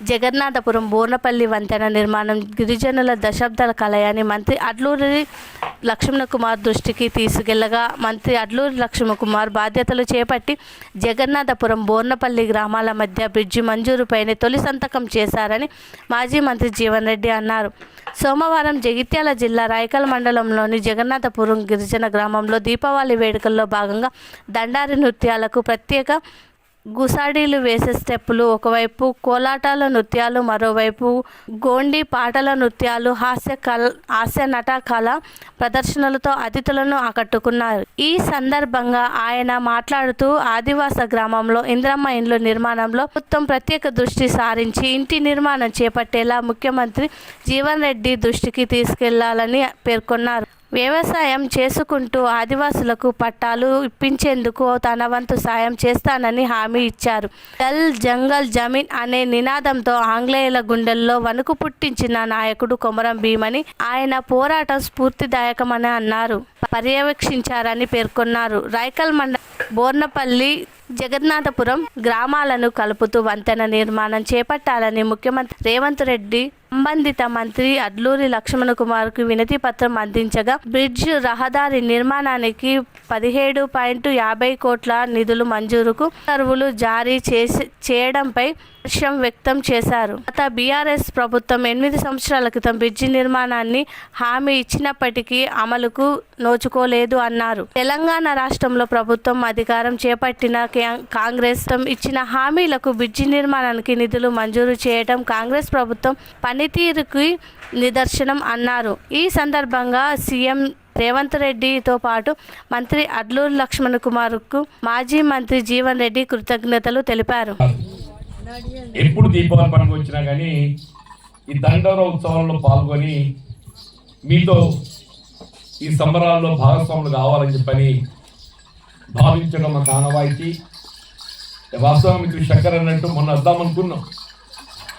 జగన్నాథపురం బోర్నపల్లి వంతెన నిర్మాణం గిరిజనుల దశాబ్దాల కలయాన్ని మంత్రి అడ్లూరి లక్ష్మణ కుమార్ దృష్టికి తీసుకెళ్ళగా మంత్రి అడ్లూరి లక్ష్మణ కుమార్ బాధ్యతలు చేపట్టి జగన్నాథపురం బోర్నపల్లి గ్రామాల మధ్య బ్రిడ్జి మంజూరుపైనే తొలి సంతకం చేశారని మాజీ మంత్రి జీవన్ రెడ్డి అన్నారు. సోమవారం జగిత్యాల జిల్లా రాయకల్ మండలంలోని జగన్నాథపురం గిరిజన గ్రామంలో దీపావళి వేడుకల్లో భాగంగా దండారి నృత్యాలకు ప్రత్యేక గుసాడీలు వేసే స్టెప్పులు ఒకవైపు కోలాటాల నృత్యాలు మరోవైపు గోండి పాటల నృత్యాలు హాస్య కళ హాస్య నట కళ ప్రదర్శనలతో అతిథులను ఆకట్టుకున్నారు. ఈ సందర్భంగా ఆయన మాట్లాడుతూ ఆదివాస గ్రామంలో ఇంద్రమ్మ ఇండ్లు నిర్మాణంలో మొత్తం ప్రత్యేక దృష్టి సారించి ఇంటి నిర్మాణం చేపట్టేలా ముఖ్యమంత్రి జీవన్ రెడ్డి దృష్టికి తీసుకెళ్ళాలని పేర్కొన్నారు. వ్యవసాయం చేసుకుంటూ ఆదివాసులకు పట్టాలు ఇప్పించేందుకు తన వంతు సాయం చేస్తానని హామీ ఇచ్చారు. జల్ జంగల్ జమీన్ అనే నినాదంతో ఆంగ్లేయుల గుండెల్లో వణుకు పుట్టించిన నాయకుడు కొమరం భీమని ఆయన పోరాటం స్ఫూర్తిదాయకమని అన్నారు. పర్యవేక్షించారని పేర్కొన్నారు. రైకల్ మండ బోర్నపల్లి జగన్నాథపురం గ్రామాలను కలుపుతూ వంతెన నిర్మాణం చేపట్టాలని ముఖ్యమంత్రి రేవంత్ రెడ్డి సంబంధిత మంత్రి అడ్లూరి లక్ష్మణ కుమార్కు వినతి పత్రం అందించగా బ్రిడ్జ్ రహదారి నిర్మాణానికి పదిహేడు పాయింట్ యాభై కోట్ల నిధులు మంజూరుకు ఉత్తర్వులు జారీ చేసి చేయడంపై హర్షం వ్యక్తం చేశారు. గత బీఆర్ఎస్ ప్రభుత్వం ఎనిమిది సంవత్సరాల క్రితం బ్రిడ్జి నిర్మాణాన్ని హామీ ఇచ్చినప్పటికీ అమలుకు నోచుకోలేదు అన్నారు. తెలంగాణ రాష్ట్రంలో ప్రభుత్వం అధికారం చేపట్టిన కాంగ్రెస్ ఇచ్చిన హామీలకు బ్రిడ్జి నిర్మాణానికి నిధులు మంజూరు చేయడం కాంగ్రెస్ ప్రభుత్వం పని పనితీరుకి నిదర్శనం అన్నారు. ఈ సందర్భంగా సీఎం రేవంత్ రెడ్డితో పాటు మంత్రి అడ్లూరు లక్ష్మణ్ కుమార్కు మాజీ మంత్రి జీవన్ రెడ్డి కృతజ్ఞతలు తెలిపారు. ఎప్పుడు దీపావళి పండుగ వచ్చినా కానీ ఈ దండోర ఉత్సవంలో పాల్గొని మీతో ఈ సంబరాల్లో భాగస్వాములు కావాలని చెప్పని భావించడం మా ఆనవాయితీ వాస్తవం మీకు చక్కెర అన్నట్టు మొన్న వద్దామనుకున్నాం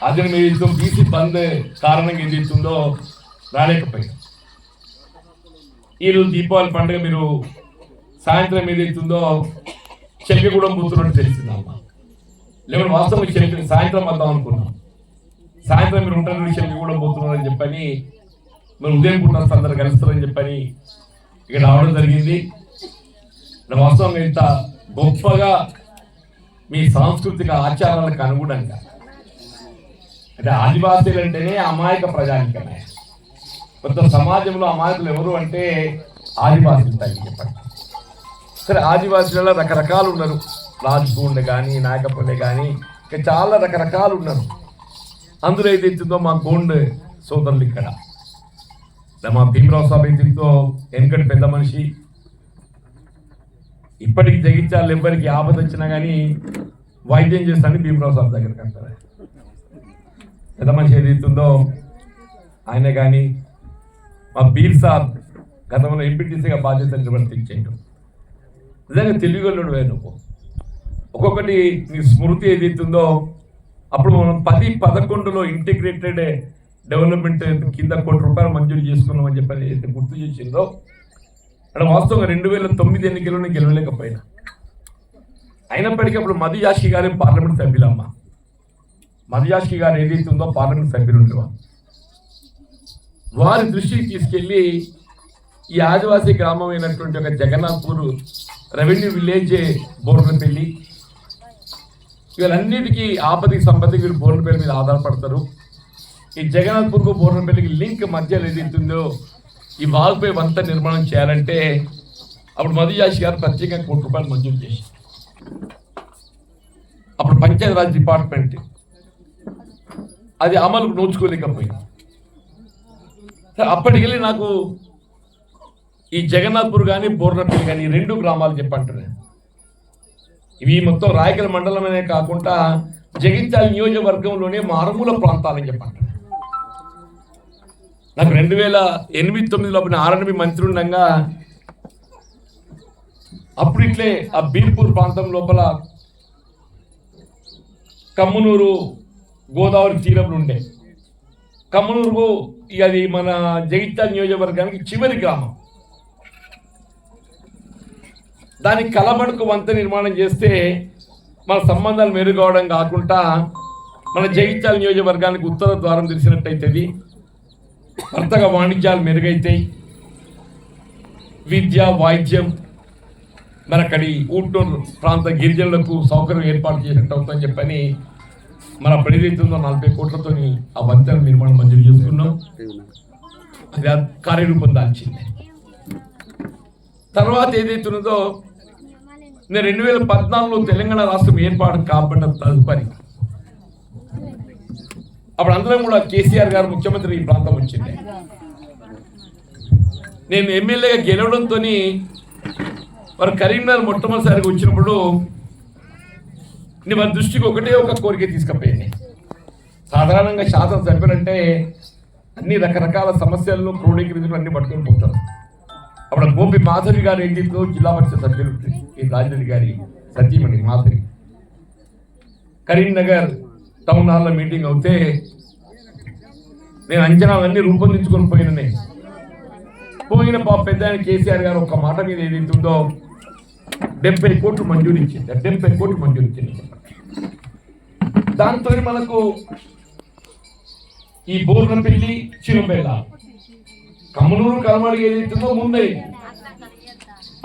అనుకున్నాం అది మీరు బీసీ బంద్ కారణంగా ఏది ఇస్తుందో రాలేకపోయినా. ఈరోజు దీపావళి పండుగ మీరు సాయంత్రం ఏదైతుందో చెల్లిగూడెం పోతున్నట్టు తెలిసిందమ్మా. లేకుంటే వాస్తవం చెల్లి సాయంత్రం వద్దాం అనుకున్నాం. సాయంత్రం మీరు ఉంటారు చెల్లిగూడెం పోతున్నారని చెప్పని మీరు ఉదయం కూడా వస్తే అందరు కలుస్తారని చెప్పని ఇక్కడ రావడం జరిగింది. వాస్తవం ఇంత గొప్పగా మీ సాంస్కృతిక ఆచారాలకు అనుగుణంగా అంటే ఆదివాసీలు అంటేనే అమాయక ప్రజానికమే. కొంత సమాజంలో అమాయకులు ఎవరు అంటే ఆదివాసీలు తల్లి చెప్పండి. సరే ఆదివాసీలలో రకరకాలు ఉన్నారు. రాజ్పూండే కానీ నాయకపల్లి కానీ ఇంకా చాలా రకరకాలు ఉన్నారు. అందులో ఏది ఇచ్చిందో మా గోండ్ సోదరులు ఇక్కడ. మా భీమరావు సాబ్ ఎత్తుందో వెనకటి పెద్ద మనిషి. ఇప్పటికి జగించాలి ఎవ్వరికి ఆపద వచ్చినా కానీ వైద్యం చేస్తాను భీమరావు సాబ్ దగ్గరికి అంటారు. పెద్ద మనిషి ఏది ఆయన కానీ మా బీర్ సాబ్ గతంలో ఎంపీటీసీగా బాధ్యత నిర్వర్తించేయడం నిజంగా తెలివిగలుడు నువ్వు. ఒక్కొక్కటి నీ స్మృతి ఏదైతుందో అప్పుడు మనం పది పదకొండులో ఇంటిగ్రేటెడ్ డెవలప్మెంట్ కింద కోటి రూపాయలు మంజూరు చేసుకున్నామని చెప్పి ఏదైతే గుర్తు చేసిందో అక్కడ వాస్తవంగా రెండు వేల తొమ్మిది ఎన్నికల్లో నేను గెలవలేకపోయినా. అయినప్పటికీ అప్పుడు మధు యాషి గారి పార్లమెంట్ సభ్యులమ్మ. మధు గారు ఏదైతే ఉందో పార్లమెంట్ సభ్యులు ఉండేవారు. వారి దృష్టికి తీసుకెళ్ళి ఈ ఆదివాసీ గ్రామం అయినటువంటి ఒక జగన్నాథ్పూర్ రెవెన్యూ విలేజ్ బోర్నపల్లి వీళ్ళన్నిటికీ ఆపదికి సంపత్తికి వీళ్ళు బోర్డుపల్లి మీద ఆధారపడతారు. ఈ జగన్నాథ్పూర్కు బోర్డుపల్లికి లింక్ మధ్యలో ఏదైతుందో ఈ వాల్పై వంత నిర్మాణం చేయాలంటే అప్పుడు మధుయాషి గారు ప్రత్యేకంగా కోటి రూపాయలు మంజూరు చేశారు. అప్పుడు పంచాయతీరాజ్ డిపార్ట్మెంట్ అది అమలుకు నోచుకోలేకపోయింది. సరే, అప్పటికెళ్ళి నాకు ఈ జగన్నాథ్పూర్ కానీ బోర్నపల్లి కానీ ఈ రెండు గ్రామాలు చెప్పంటారు ఇవి మొత్తం రాయకల్ మండలమనే కాకుండా జగిత్యాల నియోజకవర్గంలోనే మారుమూల ప్రాంతాలని చెప్పంటారు నాకు రెండు వేల ఎనిమిది తొమ్మిదిలో అప్పుడు ఆర్ఎన్బి మంత్రి ఉండగా అప్పుడు ఇట్లే ఆ బీర్పూర్ ప్రాంతం లోపల కమ్మునూరు గోదావరి తీరంలో ఉండే. కమలూరు అది మన జగిత్యాల నియోజకవర్గానికి చివరి గ్రామం. దానికి కలమడుకు వంత నిర్మాణం చేస్తే మన సంబంధాలు మెరుగవడం కాకుండా మన జగిత్యాల నియోజకవర్గానికి ఉత్తర ద్వారం తెలిసినట్టయితేది వర్తక వాణిజ్యాలు మెరుగైతాయి. విద్య వాయిద్యం మరి అక్కడి ఊటూరు ప్రాంత గిరిజనులకు సౌకర్యం ఏర్పాటు చేసినట్టు అవుతుందని చెప్పని మన ప్రతినిధులతో నలభై కోట్లతోని ఆ వంతెన నిర్మాణం మంజూరు చేసుకున్నాం. అది కార్యరూపం దాల్చింది. తర్వాత ఏదైతున్నదో నేను రెండు వేల పద్నాలుగులో తెలంగాణ రాష్ట్రం ఏర్పాటు కాబడిన తదుపరి. అప్పుడు అందరం కూడా కేసీఆర్ గారు ముఖ్యమంత్రి ఈ ప్రాంతం వచ్చింది. నేను ఎమ్మెల్యేగా గెలవడంతో వారు కరీంనగర్ మొట్టమొదటిసారిగా వచ్చినప్పుడు నేను మన దృష్టికి ఒకటే ఒక కోరిక తీసుకుపోయింది. సాధారణంగా శాసన సభ్యులంటే అన్ని రకరకాల సమస్యలను క్రోడీకరించడం అన్ని పట్టుకొని పోతారు. అప్పుడు గోపి మాధవి గారు ఏం చేసిందో జిల్లా పరిషత్ సభ్యులు ఈ రాజరెడ్డి గారి సతీమణి మాధవి. కరీంనగర్ టౌన్ హాల్లో మీటింగ్ అవుతే నేను అంచనాలన్నీ రూపొందించుకొని పోయిన పోయిన పాప పెద్ద ఆయన కేసీఆర్ గారు ఒక మాట మీద ఏదైతుందో డెబ్బై కోట్లు మంజూరించింది డెబ్బై కోట్లు మంజూరించింది దాంతో మనకు ఈ బోర్నపల్లి చిరుబెల్ల కమ్మనూరు కలమడి ఏదైతుందో ముందే.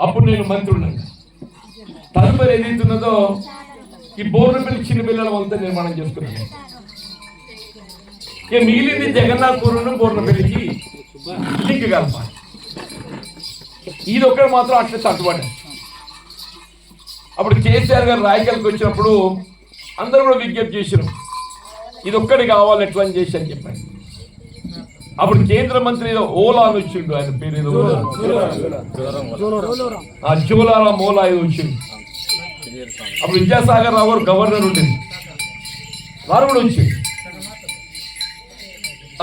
అప్పుడు నేను మంత్రులను తదుపరి ఏదైతున్నదో ఈ బోర్నపల్లి చిన్నపిల్లల వంత నిర్మాణం చేసుకున్నాను. ఇక మిగిలింది జగన్నాథ్పురం బోర్నపల్లికి లింక్ కలపాలి. ఇది ఒక్కటి మాత్రం అట్లా తట్టుబడి అప్పుడు కేసీఆర్ గారు రాయకల్కి వచ్చినప్పుడు అందరూ కూడా విజ్ఞప్తి చేశారు. ఇది ఒక్కటి కావాలి ఎట్లా అని చేసి అని చెప్పాను అప్పుడు కేంద్ర మంత్రి ఏదో ఓలా అని వచ్చిండు ఆయన పేరు ఏదో ఆ జోలాల మోలా ఏదో వచ్చిండు. అప్పుడు విద్యాసాగర్ రావు గారు గవర్నర్ ఉండేది వారు కూడా వచ్చింది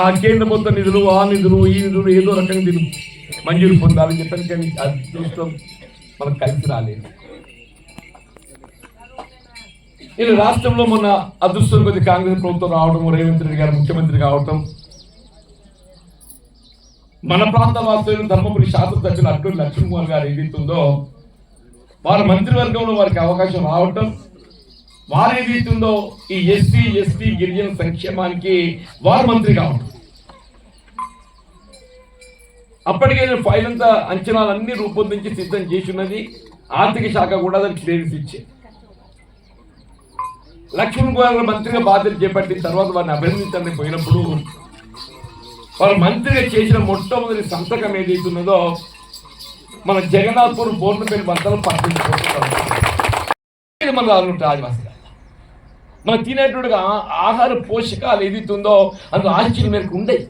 ఆ కేంద్ర మొత్తం నిధులు ఆ నిధులు ఈ నిధులు ఏదో రకంగా నిధులు మంజూరు పొందాలని చెప్పాను కానీ అదృష్టం మనకు కలిసి రాలేదు. ఇది రాష్ట్రంలో మొన్న అదృష్టం కొద్ది కాంగ్రెస్ ప్రభుత్వం రావడం రేవంత్ రెడ్డి గారు ముఖ్యమంత్రి కావటం. మన ప్రాంత వాస్తవ్యం ధర్మపురి శాసనసభ్యులు అడ్డూరి లక్ష్మణ్ కుమార్ గారు ఏదైతుందో వారి మంత్రివర్గంలో వారికి అవకాశం రావటం. వారు ఏదైతుందో ఈ ఎస్సీ ఎస్టీ గిరిజన సంక్షేమానికి వారు మంత్రి కావటం. అప్పటికే నేను ఫైల్ అంతా అంచనాలన్నీ రూపొందించి సిద్ధం చేసి ఉన్నది. ఆర్థిక శాఖ కూడా దానికి క్లియరెన్స్ ఇచ్చే లక్ష్మణ్ గోదావరి మంత్రిగా బాధ్యత చేపట్టిన తర్వాత వారిని అభినందించాలని పోయినప్పుడు వారు మంత్రిగా చేసిన మొట్టమొదటి సంతకం ఏదైతున్నదో మన జగన్నాథ్పూర్ బోర్నపల్లి వంతలు పట్టించుకుంటున్నారు మన రానుంటే ఆదివాసీ మనం తినేటువంటి ఆ- ఆహార పోషకాలు ఏదైతుందో అందులో ఆశ్చర్యం మేరకు ఉండేవి.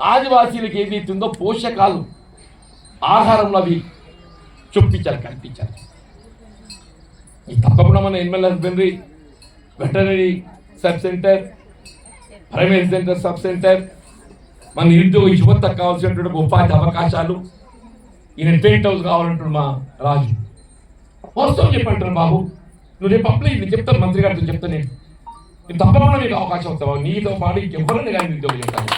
ఆదివాసీలకు ఏదైతుందో పోషకాలు ఆహారంలో అవి చొప్పించాలి కనిపించాలి. తప్పకుండా మన animal husbandry veterinary sub centre primary centre sub centre మన నిరుద్యోగ యువత కావాల్సినటువంటి ఉపాధి అవకాశాలు ఈయన టెంట్ హౌస్ కావాలంటాడు మా రాజు. వాస్తవం చెప్పంటారు బాబు? నువ్వు రేపు అప్లై నేను చెప్తాను మంత్రి గారితో చెప్తాను నేను. తప్పకుండా నీకు అవకాశం వస్తావా నీతో పాటు ఎవరైనా కానీ నిరుద్యోగం చెప్తాను